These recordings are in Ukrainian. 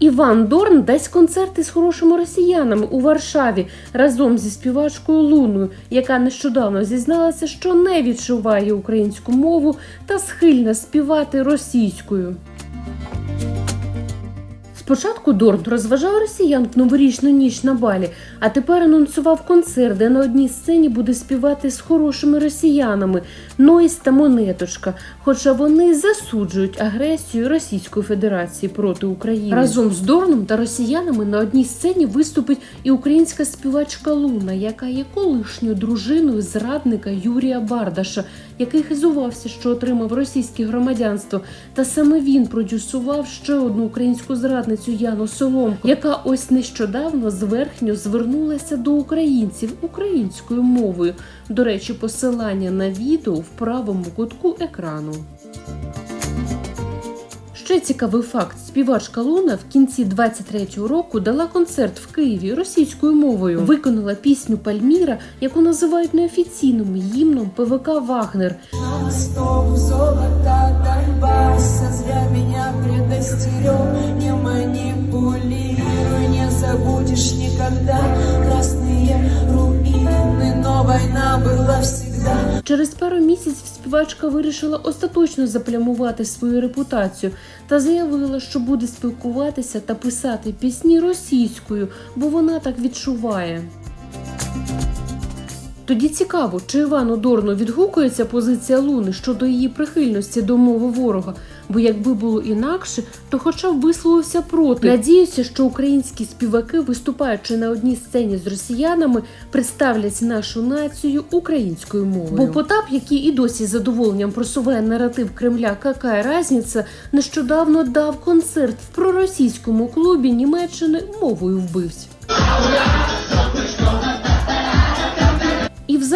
Іван Дорн дасть концерти з хорошими росіянами у Варшаві разом зі співачкою Луною, яка нещодавно зізналася, що не відчуває українську мову та схильна співати російською. Спочатку Дорн розважав росіян в новорічну ніч на балі, а тепер анонсував концерт, де на одній сцені буде співати з хорошими росіянами Нойс та Монеточка, хоча вони засуджують агресію Російської Федерації проти України. Разом з Дорном та росіянами на одній сцені виступить і українська співачка Луна, яка є колишньою дружиною зрадника Юрія Бардаша, який хизувався, що отримав російське громадянство. Та саме він продюсував ще одну українську зрадницю Яну Соломко, яка ось нещодавно зверхньо звернулася до українців українською мовою. До речі, посилання на відео в правому кутку екрану. Ще цікавий факт: співачка Луна в кінці 23-го року дала концерт в Києві російською мовою. Виконала пісню Пальміра, яку називають неофіційним гімном ПВК Вагнер. Золота Донбасса Зря война была всегда Через пару місяців співачка вирішила остаточно заплямувати свою репутацію та заявила, що буде спілкуватися та писати пісні російською, бо вона так відчуває. Тоді цікаво, чи Івану Дорну відгукується позиція Луни щодо її прихильності до мови ворога. Бо якби було інакше, то хоча б висловився проти. Надіюся, що українські співаки, виступаючи на одній сцені з росіянами, представлять нашу націю українською мовою. Бо Потап, який і досі з задоволенням просуває наратив Кремля «Какая разниця», нещодавно дав концерт в проросійському клубі Німеччини мовою вбивць.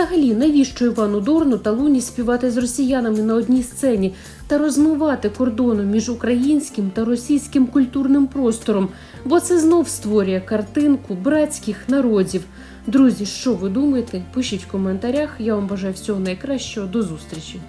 Взагалі, навіщо Івану Дорну та Луні співати з росіянами на одній сцені та розмивати кордону між українським та російським культурним простором? Бо це знов створює картинку братських народів. Друзі, що ви думаєте? Пишіть в коментарях. Я вам бажаю всього найкращого. До зустрічі!